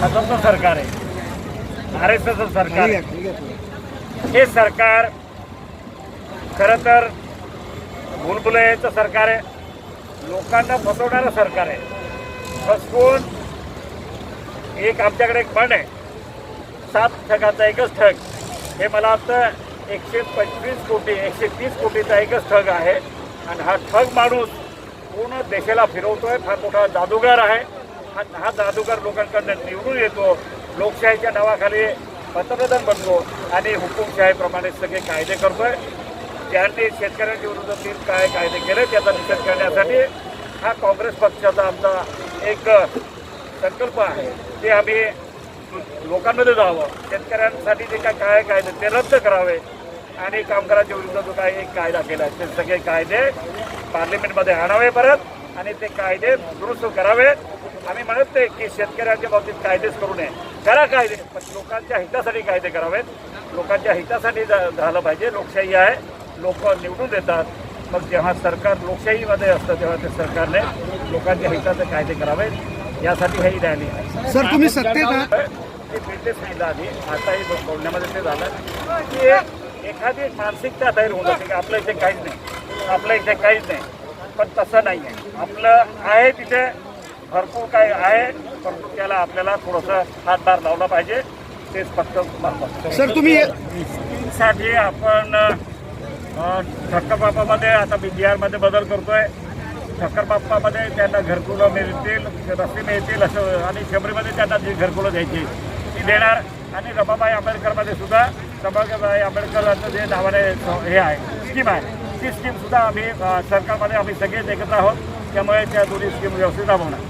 भाजपचं सरकार आहे. आर एस एसचं सरकार आहे. हे सरकार खरं तर भूलभुलैयाचं सरकार आहे. लोकांना फसवणारं सरकार आहे. फसवून एक आमच्याकडे एक पण आहे. सात ठगाचा एकच ठग. हे मला वाटतं एकशे पंचवीस कोटी एकशे तीस कोटीचा एकच ठग आहे. आणि हा ठग माणूस पूर्ण देशाला फिरवतोय. फार मोठा जादूगार आहे. हा हा जादूगार लोकांकडनं निवडून येतो लोकशाहीच्या नावाखाली पंतप्रधान बनतो आणि हुकुमशाहीप्रमाणे सगळे कायदे करतोय. ज्यांनी शेतकऱ्यांच्या विरोधातील काय कायदे केले त्याचा निषेध करण्यासाठी हा काँग्रेस पक्षाचा आमचा एक संकल्प आहे ते आम्ही लोकांमध्ये जावं शेतकऱ्यांसाठी जे काय काय कायदे ते रद्द करावे आणि कामगारांच्या विरुद्ध जो काय एक कायदा केला आहे, ते सगळे कायदे पार्लमेंटमध्ये आणावे परत आणि ते कायदे दुरुस्त करावे. आम्ही म्हणत नाही की शेतकऱ्यांच्या बाबतीत कायदेच करू नये. करा कायदे पण लोकांच्या हितासाठी कायदे करावेत. लोकांच्या हितासाठी झालं पाहिजे. लोकशाही आहे. लोक निवडून देतात. मग जेव्हा सरकार लोकशाहीमध्ये असतं तेव्हा ते सरकारने लोकांच्या हिताचे कायदे करावेत. यासाठी ही रॅली आहे. सर तुम्ही ते पीठे सांगितलं आधी आताही बोलण्यामध्ये ते झालं. की एखादी मानसिकता तयार होऊन जाते की आपल्या इथे काहीच नाही. आपल्या इथे काहीच नाही. पण तसं नाही आहे आपलं आहे तिथे भरपूर काय आहे परंतु त्याला आपल्याला थोडंसं हातभार लावला पाहिजे. तेच फक्त. सर तुम्ही साठी आपण ठक्करबापामध्ये आता बिहारमध्ये बदल करतोय. ठक्करबाप्पामध्ये त्यांना घरकुलं मिळतील रस्ते मिळतील असं आणि शबरीमध्ये त्यांना जी घरकुलं द्यायची ती देणार. आणि रमाबाई आंबेडकरमध्ये सुद्धा रमाबाई आंबेडकरांचं जे नावाने हे आहे स्कीम आहे ती स्कीम सुद्धा आम्ही सरकारमध्ये आम्ही सगळेच एकत्र आहोत. त्यामुळे त्या दोन्ही स्कीम व्यवस्थित राबवणार.